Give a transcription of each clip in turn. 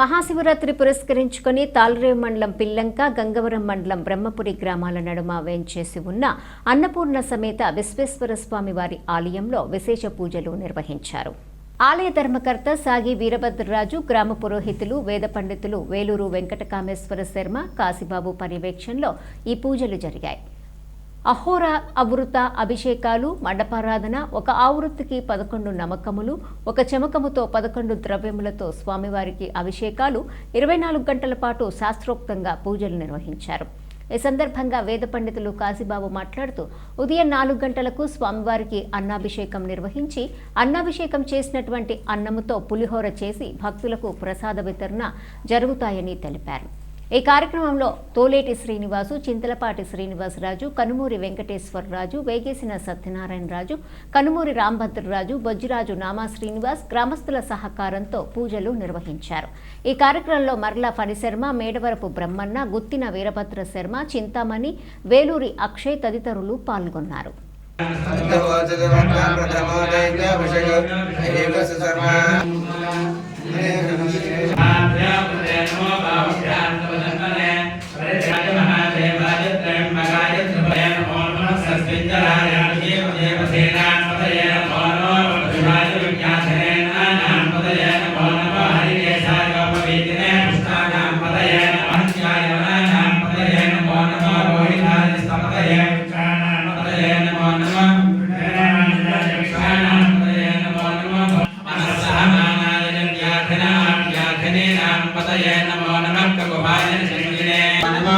మహాశివరాత్రి పురస్కరించుకొని తాళరేవు మండలం పిల్లంక గంగవరం మండలం బ్రహ్మపురి గ్రామాల నడుమ వేంచేసి ఉన్న అన్నపూర్ణ సమేత విశ్వేశ్వర స్వామి వారి ఆలయంలో విశేష పూజలు నిర్వహించారు. ఆలయ ధర్మకర్త సాగి వీరభద్రరాజు గ్రామ పురోహితులు వేద పండితులు వేలూరు వెంకటకామేశ్వర శర్మ కాశీబాబు పర్యవేక్షణలో ఈ పూజలు జరిగాయి. అహోర అవృత అభిషేకాలు మండపారాధన ఒక ఆవృత్తికి పదకొండు నమ్మకములు ఒక చెమకముతో పదకొండు ద్రవ్యములతో స్వామివారికి అభిషేకాలు ఇరవై నాలుగు గంటల పాటు శాస్త్రోక్తంగా పూజలు నిర్వహించారు. ఈ సందర్భంగా వేద పండితులు కాశీబాబు మాట్లాడుతూ ఉదయం నాలుగు గంటలకు స్వామివారికి అన్నాభిషేకం నిర్వహించి అన్నాభిషేకం చేసినటువంటి అన్నముతో పులిహోర చేసి భక్తులకు ప్రసాద వితరణ జరుగుతాయని తెలిపారు. ఈ కార్యక్రమంలో తోలేటి శ్రీనివాసు చింతలపాటి శ్రీనివాసరాజు కనుమూరి వెంకటేశ్వరరాజు వేగేసిన సత్యనారాయణరాజు కనుమూరి రాంభద్రరాజు బొజ్జిరాజు నామా శ్రీనివాస్ గ్రామస్తుల సహకారంతో పూజలు నిర్వహించారు. ఈ కార్యక్రమంలో మరల ఫణిశర్మ మేడవరపు బ్రహ్మన్న గుత్తిన వీరభద్ర శర్మ చింతామణి వేలూరి అక్షయ్ తదితరులు పాల్గొన్నారు.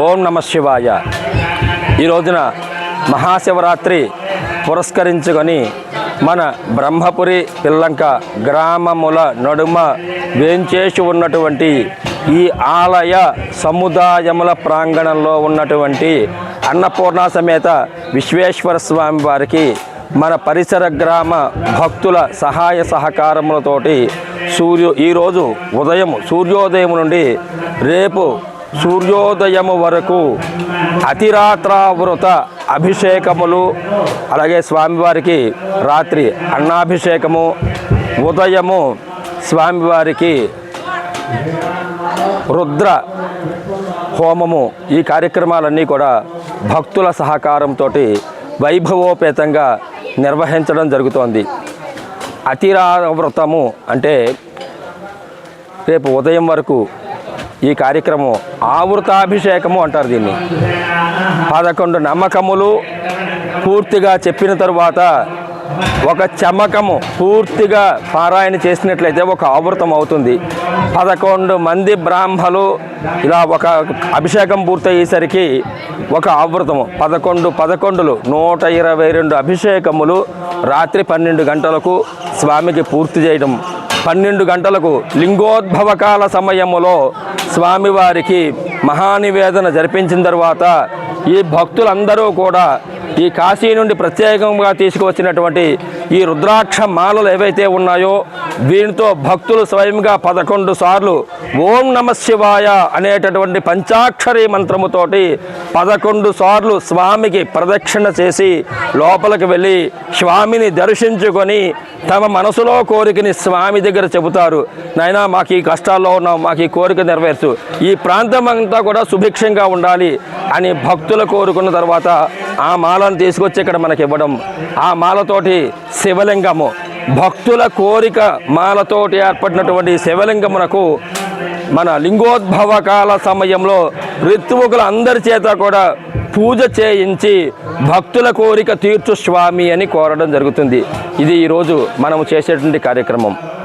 ఓం నమ శివాయ. ఈ రోజున మహాశివరాత్రి పురస్కరించుకొని మన బ్రహ్మపురి పిల్లంక గ్రామముల నడుమ వేంచేసి ఉన్నటువంటి ఈ ఆలయ సముదాయముల ప్రాంగణంలో ఉన్నటువంటి అన్నపూర్ణ సమేత విశ్వేశ్వర స్వామి వారికి మన పరిసర గ్రామ భక్తుల సహాయ సహకారములతోటి సూర్యు ఈరోజు ఉదయం సూర్యోదయం నుండి రేపు సూర్యోదయము వరకు అతిరాత్రావృత అభిషేకములు అలాగే స్వామివారికి రాత్రి అన్నాభిషేకము ఉదయము స్వామివారికి రుద్ర హోమము ఈ కార్యక్రమాలన్నీ కూడా భక్తుల సహకారంతో వైభవోపేతంగా నిర్వహించడం జరుగుతోంది. అతిరావృతము అంటే రేపు ఉదయం వరకు ఈ కార్యక్రమం ఆవృతాభిషేకము అంటారు దీన్ని. పదకొండు నమ్మకములు పూర్తిగా చెప్పిన తరువాత ఒక చమకము పూర్తిగా పారాయణ చేసినట్లయితే ఒక ఆవృతం అవుతుంది. పదకొండు మంది బ్రాహ్మలు ఇలా ఒక అభిషేకం పూర్తయ్యేసరికి ఒక ఆవృతము. పదకొండు పదకొండులు నూట ఇరవై రెండు అభిషేకములు రాత్రి పన్నెండు గంటలకు స్వామికి పూర్తి చేయడం పన్నెండు గంటలకు లింగోద్భవకాల సమయములో స్వామివారికి మహానివేదన జరిపించిన తర్వాత ఈ భక్తులందరూ కూడా ఈ కాశీ నుండి ప్రత్యేకంగా తీసుకువచ్చినటువంటి ఈ రుద్రాక్ష మాలలు ఏవైతే ఉన్నాయో దీనితో భక్తులు స్వయంగా పదకొండు సార్లు ఓం నమ శివాయ అనేటటువంటి పంచాక్షరి మంత్రముతోటి పదకొండు సార్లు స్వామికి ప్రదక్షిణ చేసి లోపలికి వెళ్ళి స్వామిని దర్శించుకొని తమ మనసులో కోరికని స్వామి దగ్గర చెబుతారు. నైనా మాకు ఈ కష్టాల్లో ఉన్నాం మాకు ఈ కోరిక నెరవేర్చు. ఈ ప్రాంతం అంతా కూడా సుభిక్షంగా ఉండాలి అని భక్తులు కోరుకున్న తర్వాత ఆ మాలను తీసుకొచ్చి ఇక్కడ మనకి ఇవ్వడం. ఆ మాలతోటి శివలింగము. భక్తుల కోరిక మాలతోటి ఏర్పడినటువంటి శివలింగమునకు మన లింగోద్భవ కాల సమయంలో ఋతువుకుల అందరి చేత కూడా పూజ చేయించి భక్తుల కోరిక తీర్చు స్వామి అని కోరడం జరుగుతుంది. ఇది ఈరోజు మనము చేసేటువంటి కార్యక్రమం.